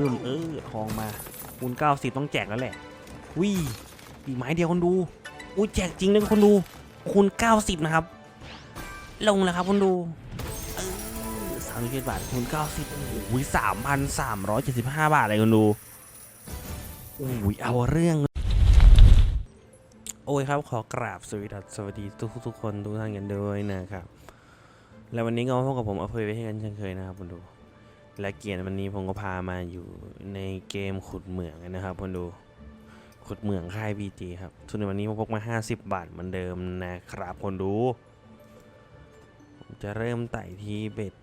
บึ้มเออทองมาคูณเก้าสิบต้องแจกแล้วแหละวิอีกไม้เดียวคนดูอุ้ยแจกจริงเลยคนดู คูณเก้าสิบนะครับ ลงแล้วครับคนดูสามสิบเจ็ดบาทคูณเก้าสิบโอ้ยสามพันสามร้อยเจ็ดสิบห้าบาทเลยคนดูโอ้ยเอาเรื่อง โอ้ยครับขอกราบสวัสดีสวัสดีทุกทุกๆคนทุกท่านกันด้วยนะครับ แล้ววันนี้ก็พบกับผมอภัยไว้ให้กันเช่นเคยนะครับคุณดู และเกียรติวันนี้ผมก็พามาอยู่ในเกมขุดเหมืองนะครับคุณดูขุดเหมืองค่าย BG ครับทุนในวันนี้ผมพกมา 50 บาทเหมือนเดิมนะครับคนดู ผมจะเริ่มไต่ที่เบ็ด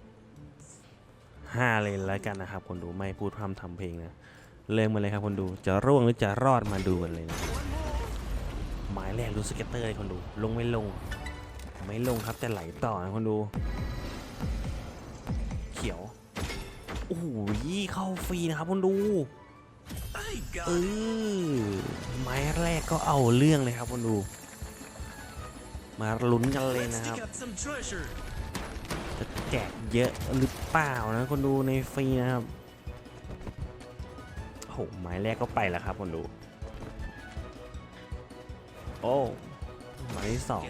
5เลยแล้วกันนะครับคนดูไม่พูดพร่ำทำเพลงนะเริ่มมาเลยครับคนดูจะร่วงหรือจะรอดมาดูกันเลยนะหมายแรกดูสเก็ตเตอร์เลยคนดู ลงไม่ลง ไม่ลงครับแต่ไหลต่อนะคนดู เขียว อ้โหเข้าฟรีนะครับคนดูเออไม้แรกก็เอาเรื่องเลยครับคนดู มาลุ้นกันเลยนะครับ จะแจกเยอะหรือเปล่านะคนดูในฟรีนะครับโอ้โหไม้แรกก็ไปแล้วครับคนดู โอ้ไม้ที่สอง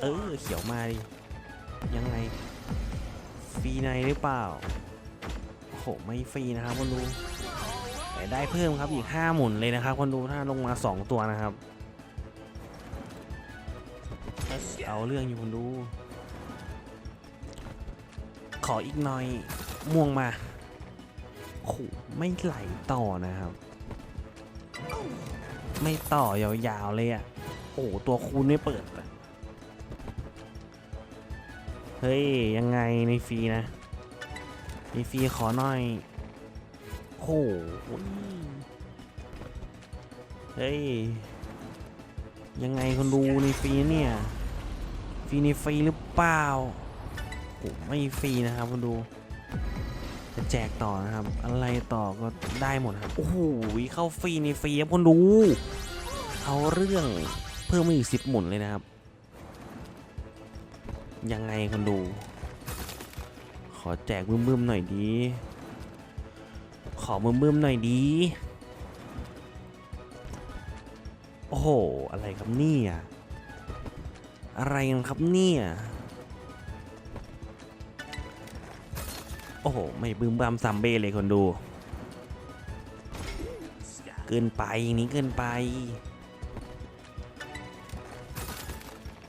เออเขียวมาดิยังไงฟรีในหรือเปล่า โหไม่ฟรีนะครับคนดูแต่ได้เพิ่มครับอีกห้าหมุนเลยนะครับคนดูถ้าลงมาสองตัวนะครับ เอาเรื่องอยู่คนดู ขออีกหน่อยม่วงมาโอ้โหไม่ไหลต่อนะครับ ไม่ต่อยาวๆเลยอะโอ้ตัวคูณไม่เปิด เฮ้ย ยังไงในฟรีนะ ฟรีขอหน่อยโอ้โหเฮ้ย ยังไงคนดูในฟรีเนี่ย ฟรีในฟรีหรือเปล่าโอ้ไม่ฟรีนะครับคนดู จะแจกต่อนะครับ อะไรต่อก็ได้หมดครับ โอ้โห เข้าฟรีในฟรีครับคนดู เอาเรื่องเพิ่มมาอีกสิบหมุนเลยนะครับ ยังไงคนดูข อแจกบึ้มๆหน่อยดี ขอบึ้มๆหน่อยดี โอ้โห อะไรครับเนี่ยอะไรกันครับเนี่ยโอ้โห ไม่บึ้มบามซัมเบ้เลยคนดู เกินไปอย่างนี้เกินไป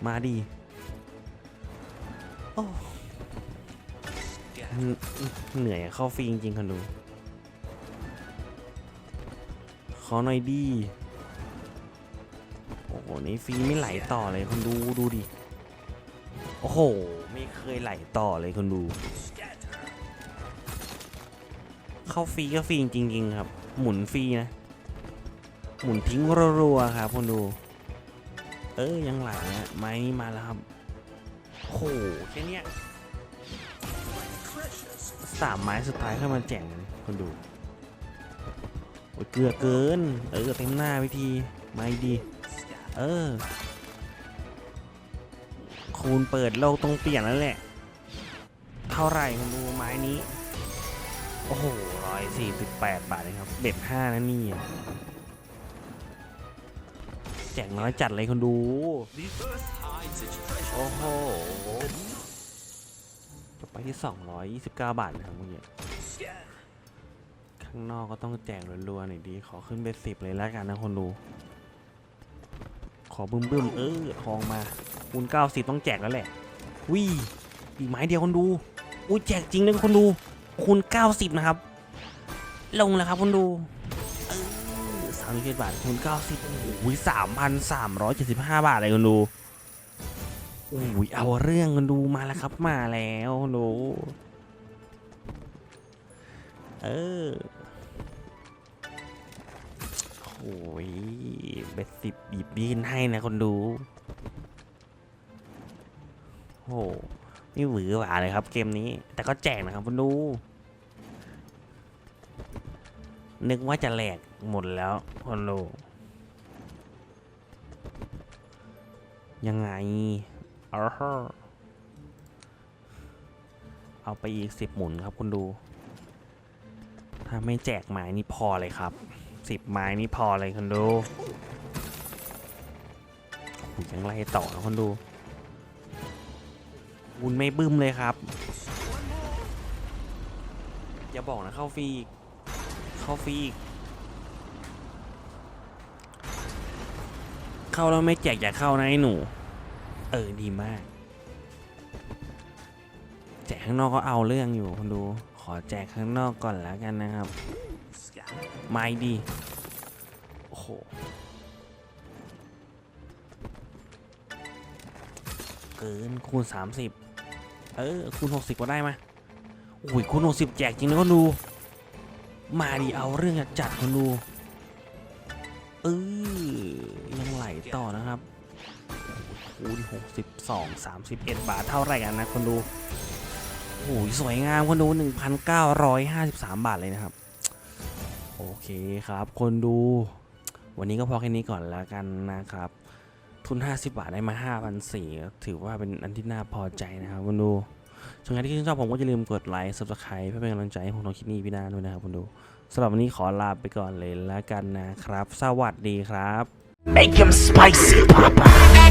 มาดิโอ้ เหนื่อยเข้าฟรีจริงๆคนดู ขอหน่อยดี โอ้โห นี่ฟรีไม่ไหลต่อเลยคนดูดูดิ โอ้โห ไม่เคยไหลต่อเลยคนดู เข้าฟรีก็ฟรีจริง ๆ ครับ หมุนฟรีนะ หมุนทิ้งรัวๆครับคนดู เออยังไหลนะไม้นี้มาแล้วครับ โอ้โหแค่เนี้ย สามไม้สุดท้ายเข้ามาแจกเลยคนดูโอ้ยเกลือเกิน เออเต็มหน้าวิธีไม่ดี เออ คูณเปิดโลกต้องเปลี่ยนแล้วแหละ เท่าไหร่คนดูไม้นี้ โอ้โหร้อยสี่สิบแปดบาทเลยครับ เบ็ดห้านะนี่แจกน้อยจัดเลยคนดู โอ้โห ไปที่ 229 บาทนะครับเมื่อกี้ข้างนอกก็ต้องแจกรัวๆหน่อยดี ขอขึ้นเป็นสิบเลยแล้วกันนะคนดู ขอบึ้มบึ้มๆ เออทองมา คูณ90 ต้องแจกแล้วแหละวิอีกไม้เดียวคนดู อุ้ยแจกจริงเลยคนดู คูณ90 นะครับ ลงแล้วครับคนดูสามสิบเจ็ดบาทคูณ90โอ้ยสามพันสามร้อยเจ็ดสิบห้าบาทเลยคนดู อ้ยเอาเรื่องกันดูมาแล้วครับมาแล้วดูเออโอ้ยเบ็ดสิบบีบบีนให้นะคนดูโอ้นี่หวือหวาเลยครับเกมนี้ แต่ก็แจกนะครับคนดู นึกว่าจะแหลกหมดแล้วคนดูยังไง เอาเอะเอาไปอีกสิบหมุนครับคุณดู ถ้าไม่แจกไม้นี่พอเลยครับสิบไม้นี่พอเลยคนดูยังไล่ต่อนะคนดูวุนไม่บึ้มเลยครับ อย่าบอกนะเข้าฟรีกเข้าฟรีอีกเข้าแล้วไม่แจกอย่าเข้านะไอ้หนู เออ ดีมาก แจกข้างนอกก็เอาเรื่องอยู่คนดู ขอแจกข้างนอกก่อนแล้วกันนะครับ ไม่ดี โอ้โห เกินคูณ 30 เออ คูณ 60 ก็ได้มาโอ้ยคูณ 60 แจกจริงนะคนดู มาดีเอาเรื่องจัดคนดูเออยังไหลต่อนะครับ คูณ62 31 บาทเท่าไรกันนะคนดูโอ้โหสวยงามคนดู 1,953 บาทเลยนะครับ โอเคครับคนดู วันนี้ก็พอแค่นี้ก่อนแล้วกันนะครับ ทุน 50 บาทได้มา5,400ถือว่าเป็นอันที่น่าพอใจนะครับคนดูส่วนใครที่ชื่นชอบผมก็อย่าลืมกดไลค์ subscribe เพื่อเป็นกำลังใจให้ผมทำคลิปนี้พี่นาด้วยนะครับคนดูสำหรับวันนี้ขอลาไปก่อนเลยแล้วกันนะครับ สวัสดีครับ Make him spicy, Papa.